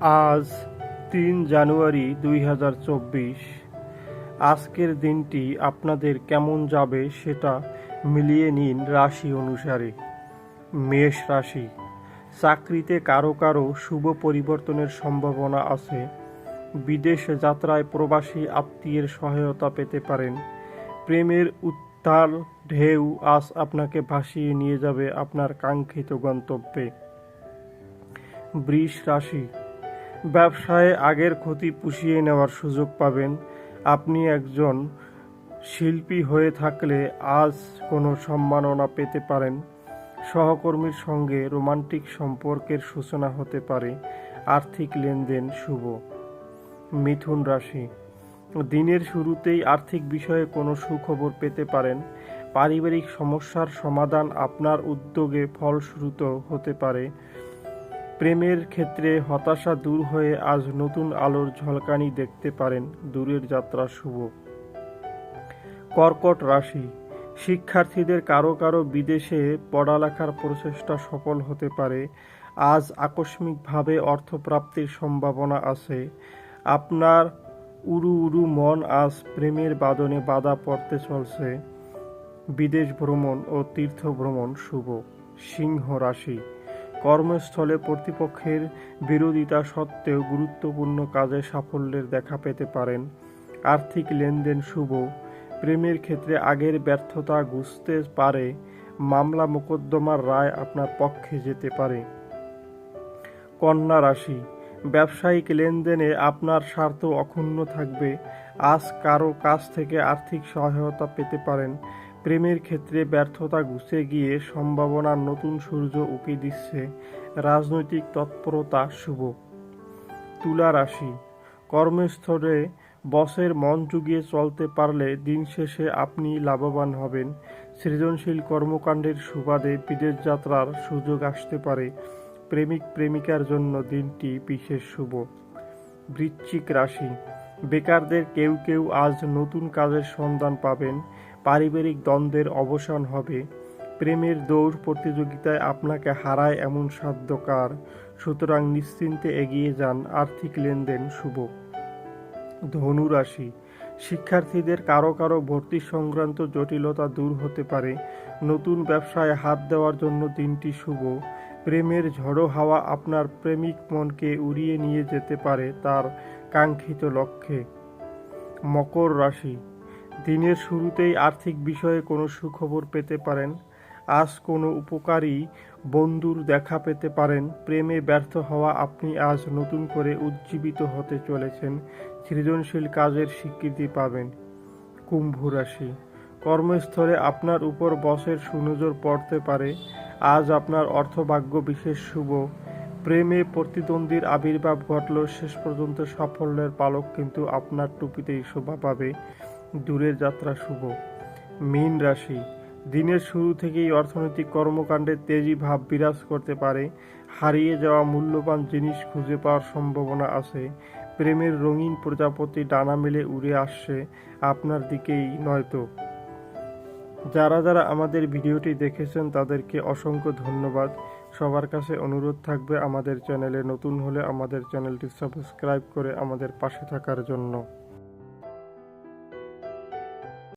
আজ তিন জানুয়ারি দুই হাজার চব্বিশ। আজকের দিনটি আপনাদের কেমন যাবে সেটা মিলিয়ে নিন রাশি অনুসারে। মেষ রাশি, চাকরিতে কারও কারও শুভ পরিবর্তনের সম্ভাবনা আছে। বিদেশ যাত্রায় প্রবাসী আত্মীয়ের সহায়তা পেতে পারেন। প্রেমের উত্তাল ঢেউ আজ আপনাকে ভাসিয়ে নিয়ে যাবে আপনার কাঙ্ক্ষিত গন্তব্যে। বৃষ রাশি ব্যবসায় আগের ক্ষতি পুষিয়ে নেওয়ার সুযোগ পাবেন। আপনি একজন শিল্পী হয়ে থাকলে আজ কোনো সম্মাননা পেতে পারেন। সহকর্মীর সঙ্গে রোমান্টিক সম্পর্কের সূচনা হতে পারে। আর্থিক লেনদেন শুভ। মিথুন রাশি। দিনের শুরুতেই আর্থিক বিষয়ে কোনো সুখবর পেতে পারেন। পারিবারিক সমস্যার সমাধান আপনার উদ্যোগে ফলশ্রুত হতে পারে। প্রেমের ক্ষেত্রে হতাশা দূর হয়ে আজ নতুন আলোর ঝলকানি দেখতে পারেন দূরের যাত্রা শুভ। কর্কট রাশি, শিক্ষার্থীদের কারও কারও বিদেশে পড়ালেখার প্রচেষ্টা সফল হতে পারে। আজ আকস্মিকভাবে অর্থপ্রাপ্তির সম্ভাবনা আছে। আপনার উরু উরু মন আজ প্রেমের বাদনে বাধা পড়তে চলছে। বিদেশ ভ্রমণ ও তীর্থ ভ্রমণ শুভ। সিংহ রাশি কর্মস্থলে কর্তৃপক্ষের বিরোধিতা সত্ত্বেও গুরুত্বপূর্ণ কাজে সাফল্যের দেখা পেতে পারেন। আর্থিক লেনদেন শুভ। প্রেমের ক্ষেত্রে আগের ব্যর্থতা ঘুষতে পারে। মামলা মোকদ্দমার রায় আপনার পক্ষে যেতে পারে। কন্যা রাশি। ব্যবসায়িক লেনদেনে আপনার স্বার্থ অক্ষুণ্ণ থাকবে। আজ কারও কাছ থেকে আর্থিক সহায়তা পেতে পারেন। প্রেমের ক্ষেত্রে ব্যর্থতা ঘুষে গিয়ে সম্ভাবনার নতুন সূর্য উঁকি দিচ্ছে রাজনৈতিক তৎপরতা শুভ। তুলা রাশি, কর্মস্থলে বসের মন জুগিয়ে চলতে পারলে দিন শেষে আপনি লাভবান হবেন। সৃজনশীল কর্মকাণ্ডের সুবাদে বিদেশ যাত্রার সুযোগ আসতে পারে। প্রেমিক প্রেমিকার জন্য দিনটি বিশেষ শুভ। বৃশ্চিক রাশি, বেকারদের কেউ কেউ আজ নতুন কাজের সন্ধান পাবেন। পারিবারিক দ্বন্দ্বের অবসান হবে। প্রেমের দৌড় প্রতিযোগিতায় আপনাকে হারায় এমন সাধ্যকার। সুতরাং নিশ্চিন্তে এগিয়ে যান আর্থিক লেনদেন শুভ। ধনু রাশি। শিক্ষার্থীদের কারও কারও ভর্তি সংক্রান্ত জটিলতা দূর হতে পারে। নতুন ব্যবসায় হাত দেওয়ার জন্য দিনটি শুভ। প্রেমের ঝড়ো হাওয়া আপনার প্রেমিক মনকে উড়িয়ে নিয়ে যেতে পারে তার কাঙ্ক্ষিত লক্ষ্যে। মকর রাশি। দিনের শুরুতেই আর্থিক বিষয়ে কোনো সুখবর পেতে পারেন। আজ কোনো উপকারী বন্ধুর দেখা পেতে পারেন। প্রেমে ব্যর্থ হওয়া আপনি আজ নতুন করে উজ্জীবিত হতে চলেছেন। সৃজনশীল কাজের স্বীকৃতি পাবেন। কুম্ভ রাশি। কর্মস্থলে আপনার উপর বসের সুনজর পড়তে পারে। আজ আপনার অর্থভাগ্য বিশেষ শুভ। প্রেমে প্রতিদ্বন্দ্বীর আবির্ভাব ঘটলেও শেষ পর্যন্ত সাফল্যের পালক কিন্তু আপনার টুপিতেই শোভা পাবে। দূরের যাত্রা শুভ। মীন রাশি, দিনের শুরু থেকেই অর্থনৈতিক কর্মকাণ্ডে তেজি ভাব বিরাজ করতে পারে। হারিয়ে যাওয়া মূল্যবান জিনিস খুঁজে পাওয়ার সম্ভাবনা আছে। প্রেমের রঙিন প্রজাপতি ডানা মেলে উড়ে আসছে আপনার দিকেই নয়তো। যারা যারা আমাদের ভিডিওটি দেখেছেন, তাদেরকে অসংখ্য ধন্যবাদ। সবার কাছে অনুরোধ থাকবে আমাদের চ্যানেলে নতুন হলে আমাদের চ্যানেলটি সাবস্ক্রাইব করে আমাদের পাশে থাকার জন্য।